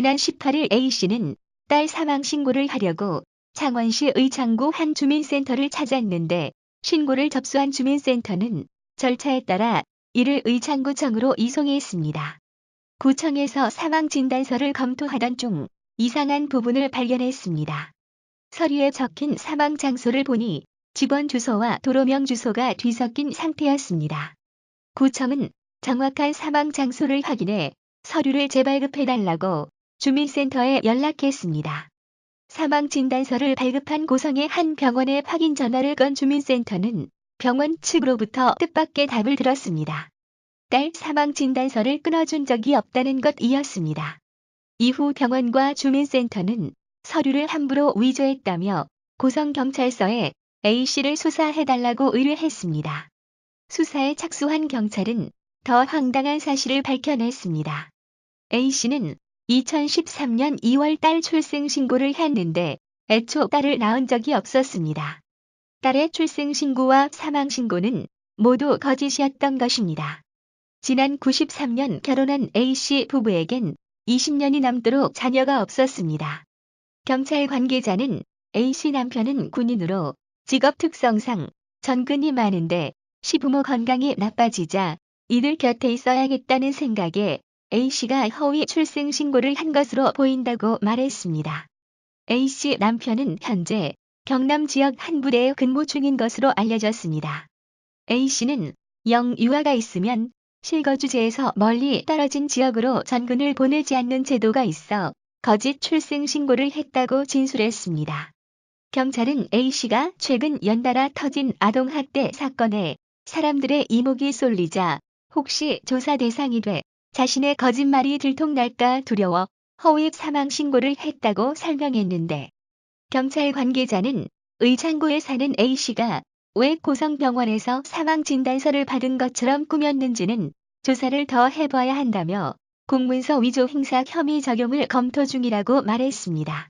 지난 18일 A씨는 딸 사망 신고를 하려고 창원시 의창구 한 주민센터를 찾았는데 신고를 접수한 주민센터는 절차에 따라 이를 의창구청으로 이송했습니다. 구청에서 사망 진단서를 검토하던 중 이상한 부분을 발견했습니다. 서류에 적힌 사망 장소를 보니 집원 주소와 도로명 주소가 뒤섞인 상태였습니다. 구청은 정확한 사망 장소를 확인해 서류를 재발급해달라고 주민센터에 연락했습니다. 사망 진단서를 발급한 고성의 한 병원에 확인 전화를 건 주민센터는 병원 측으로부터 뜻밖의 답을 들었습니다. 딸 사망 진단서를 끊어준 적이 없다는 것이었습니다. 이후 병원과 주민센터는 서류를 함부로 위조했다며 고성경찰서에 A씨를 수사해달라고 의뢰했습니다. 수사에 착수한 경찰은 더 황당한 사실을 밝혀냈습니다. A씨는 2013년 2월 딸 출생 신고를 했는데 애초 딸을 낳은 적이 없었습니다. 딸의 출생 신고와 사망 신고는 모두 거짓이었던 것입니다. 지난 93년 결혼한 A씨 부부에겐 20년이 넘도록 자녀가 없었습니다. 경찰 관계자는 A씨 남편은 군인으로 직업 특성상 전근이 많은데 시부모 건강이 나빠지자 이들 곁에 있어야겠다는 생각에 A씨가 허위 출생 신고를 한 것으로 보인다고 말했습니다. A씨 남편은 현재 경남 지역 한 부대에 근무 중인 것으로 알려졌습니다. A씨는 영 유아가 있으면 실거주지에서 멀리 떨어진 지역으로 전근을 보내지 않는 제도가 있어 거짓 출생 신고를 했다고 진술했습니다. 경찰은 A씨가 최근 연달아 터진 아동학대 사건에 사람들의 이목이 쏠리자 혹시 조사 대상이 돼 자신의 거짓말이 들통날까 두려워 허위 사망 신고를 했다고 설명했는데 경찰 관계자는 의창구에 사는 A씨가 왜 고성병원에서 사망 진단서를 받은 것처럼 꾸몄는지는 조사를 더 해봐야 한다며 공문서 위조 행사 혐의 적용을 검토 중이라고 말했습니다.